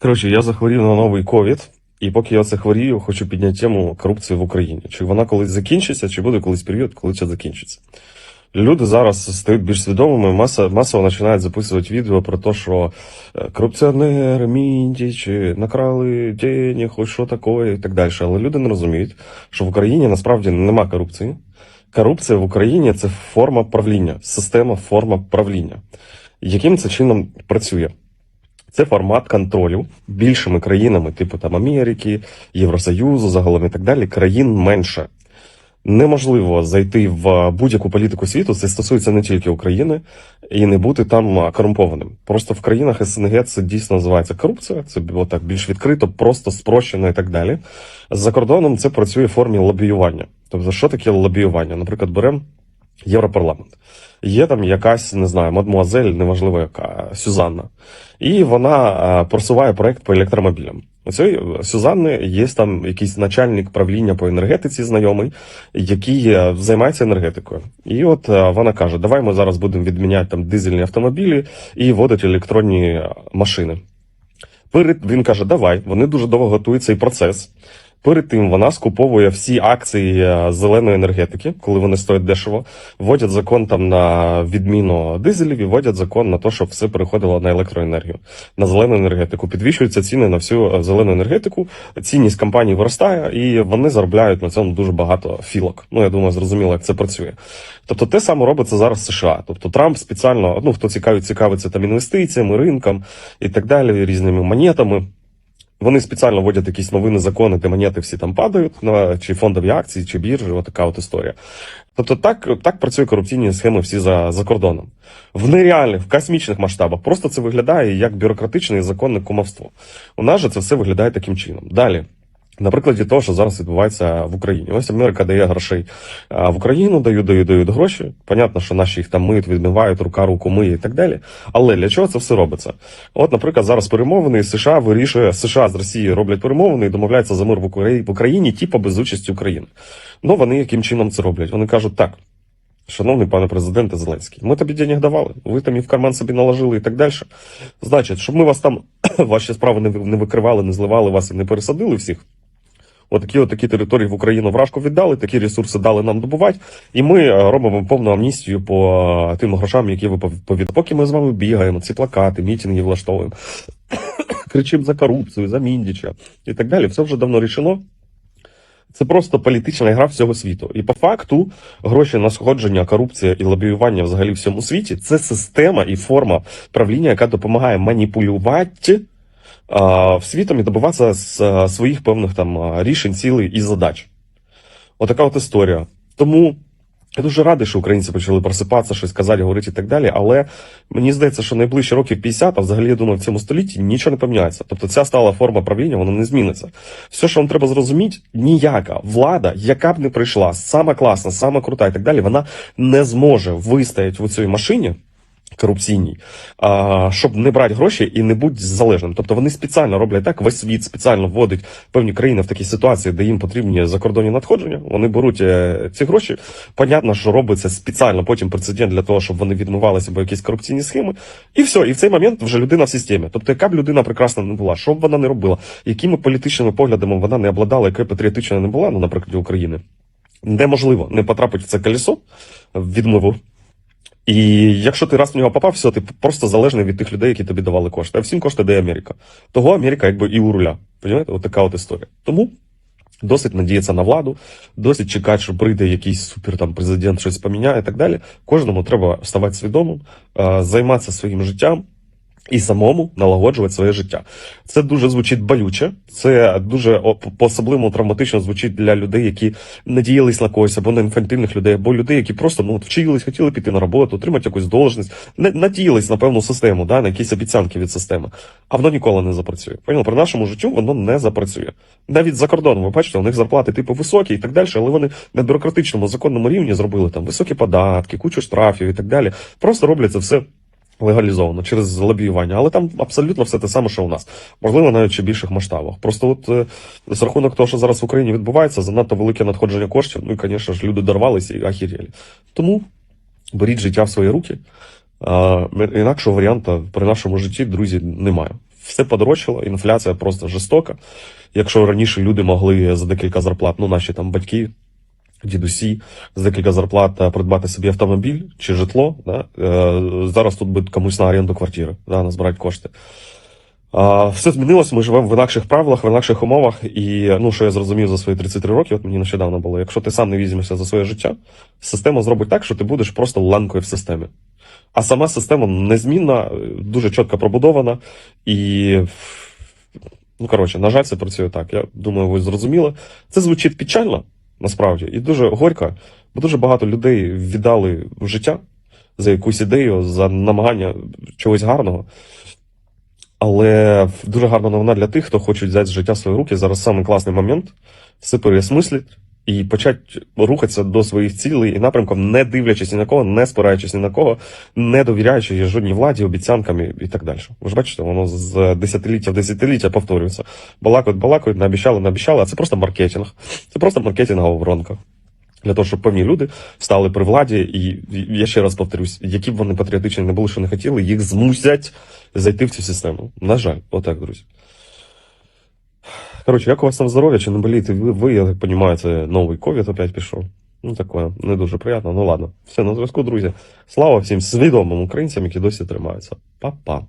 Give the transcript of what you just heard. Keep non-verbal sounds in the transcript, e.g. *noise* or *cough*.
Коротше, я захворів на новий ковід, і поки я це хворію, хочу підняти тему корупції в Україні. Чи вона колись закінчиться, чи буде колись період, коли це закінчиться. Люди зараз стають більш свідомими, маса, масово починають записувати відео про те, що е, корупціонери, міндічі, накрали денег, хоч що таке, і так далі. Але люди не розуміють, що в Україні насправді нема корупції. Корупція в Україні це форма правління, система форма правління. Яким це чином працює? Це формат контролю більшими країнами, типу там Америки, Євросоюзу, загалом і так далі, країн менше. Неможливо зайти в будь-яку політику світу, це стосується не тільки України, і не бути там корумпованим. Просто в країнах СНГ це дійсно називається корупція, це було так більш відкрито, просто спрощено і так далі. За кордоном це працює в формі лобіювання. Тобто, що таке лобіювання? Наприклад, беремо Європарламент. Є там якась, не знаю, мадмуазель, неважливо яка, Сюзанна. І вона е, просуває проект по електромобілям. У цієї Сюзанни є там якийсь начальник правління по енергетиці, знайомий, який е, займається енергетикою. І от е, вона каже: давай ми зараз будемо відміняти там дизельні автомобілі і вводити електронні е, машини. Перед він каже: давай, вони дуже довго готують цей процес. Перед тим вона скуповує всі акції е, зеленої енергетики, коли вони стоять дешево. Вводять закон там на відміну дизелів і вводять закон на те, щоб все переходило на електроенергію, на зелену енергетику. Підвищуються ціни на всю е, зелену енергетику. Цінність компаній виростає, і вони заробляють на цьому дуже багато філок. Ну я думаю, зрозуміло, як це працює. Тобто, те саме робиться зараз США. Тобто Трамп спеціально, ну хто цікавить, цікавиться там інвестиціями, ринком і так далі, різними монетами. Вони спеціально вводять якісь новини закони, де монети всі там падають, чи фондові акції, чи біржі, отака от історія. Тобто так, так працює корупційні схеми всі за, за кордоном. В нереальних, в космічних масштабах. Просто це виглядає як бюрократичне і законне кумовство. У нас же це все виглядає таким чином. Далі. На прикладі того, що зараз відбувається в Україні. Ось Америка дає грошей в Україну, дають, дають, дають гроші. Понятно, що наші їх там миють, відмивають, рука руку миє і так далі. Але для чого це все робиться? От, наприклад, зараз перемовини США вирішує США з Росією роблять перемовини і домовляються за мир в Україні, в Україні, типу без участі України. Ну вони яким чином це роблять? Вони кажуть так. Шановний пане президенте Зеленський, ми тобі денег давали, ви там і в карман собі наложили і так далі. Значить, щоб ми вас там *clears throat* ваші справи не, ви- не викривали, не зливали вас і не пересадили всіх. Отакі отакі території в Україну вражку віддали, такі ресурси дали нам добувати, і ми е, робимо повну амністію по е, тим грошам, які ви повідали. Поки ми з вами бігаємо, ці плакати, мітинги влаштовуємо, *coughs* кричимо за корупцію, за міндіча і так далі. Все вже давно рішено. Це просто політична гра всього світу. І по факту гроші на сходження, корупція і лобіювання взагалі всьому світі це система і форма правління, яка допомагає маніпулювати в світом і добиватися з, своїх певних там рішень, цілей і задач. Отака от історія. Тому я дуже радий, що українці почали просипатися, щось казати, говорити і так далі. Але мені здається, що найближчі років 50, а взагалі я думаю, в цьому столітті нічого не поміняється. Тобто ця стала форма правління, вона не зміниться. Все, що вам треба зрозуміти, ніяка влада, яка б не прийшла, сама класна, сама крута і так далі, вона не зможе вистояти в цій машині. Корупційній, а, щоб не брати гроші і не бути залежним. Тобто вони спеціально роблять так, весь світ спеціально вводить певні країни в такі ситуації, де їм потрібні закордонні надходження. Вони беруть е, ці гроші. Понятно, що робиться спеціально потім прецедент для того, щоб вони відмивалися або якісь корупційні схеми. І все, і в цей момент вже людина в системі. Тобто, яка б людина прекрасна не була, що б вона не робила, якими політичними поглядами вона не обладала, якою патріотичною не була, ну, наприклад, України. Неможливо не потрапити в це колесо відмиву. І якщо ти раз в нього попав, все, ти просто залежний від тих людей, які тобі давали кошти. А всім кошти дає Америка. Того Америка якби і у руля. Понимаєте? От така от історія. Тому досить надіятися на владу, досить чекати, що прийде якийсь супер там президент, щось поміняє і так далі. Кожному треба ставати свідомим, займатися своїм життям. І самому налагоджувати своє життя. Це дуже звучить болюче, це дуже по-особливому травматично звучить для людей, які надіялись на когось, або на інфантильних людей, або людей, які просто ну вчились, хотіли піти на роботу, отримати якусь должність, не надіялись на певну систему, да, на якісь обіцянки від системи. А воно ніколи не запрацює. Поняли? При нашому життю воно не запрацює. Навіть за кордоном, ви бачите, у них зарплати типу високі і так далі, але вони на бюрократичному законному рівні зробили там високі податки, кучу штрафів і так далі. Просто роблять це все легалізовано через лобіювання, але там абсолютно все те саме, що у нас. Можливо, навіть ще більших масштабах. Просто от е, з рахунок того, що зараз в Україні відбувається, занадто велике надходження коштів. Ну і, звісно ж, люди дорвалися і ахірєлі. Тому беріть життя в свої руки. Інакшого варіанта при нашому житті, друзі, немає. все подорожчало, інфляція просто жорстока. Якщо раніше люди могли за декілька зарплат, ну наші там батьки, дідусі, за декілька зарплат е, придбати собі автомобіль чи житло, да, е, зараз тут буде комусь на оренду квартири, да, назбирати кошти. Все змінилось, ми живемо в інакших правилах, в інакших умовах. І ну, що я зрозумів за свої 33 роки, от мені нещодавно було, якщо ти сам не візьмешся за своє життя, система зробить так, що ти будеш просто ланкою в системі. А сама система незмінна, дуже чітко пробудована, і ну коротше, на жаль, це працює так. Я думаю, ви зрозуміли. Це звучить печально, насправді, і дуже горько, бо дуже багато людей віддали життя за якусь ідею, за намагання чогось гарного. Але дуже гарна новина для тих, хто хоче взяти життя в свої руки. Зараз самий класний момент все переосмислити і почати рухатися до своїх цілей і напрямком, не дивлячись ні на кого, не спираючись ні на кого, не довіряючи жодній владі, обіцянкам і, так далі. Ви ж бачите, воно з десятиліття в десятиліття повторюється. Балакають, балакають, наобіцяли, наобіцяли, а це просто маркетинг. Це просто маркетингова воронка. Для того, щоб певні люди стали при владі, і я ще раз повторюсь, які б вони патріотичні не були, що не хотіли, їх змусять зайти в цю систему. На жаль, отак, друзі. Коротше, як у вас там здоров'я, чи не боліти? ви, ви, я так розумію, це новий ковід опять пішов. Ну, таке, не дуже приємно. Ну ладно. Все, на зв'язку, друзі. Слава всім свідомим українцям, які досі тримаються. Па-па.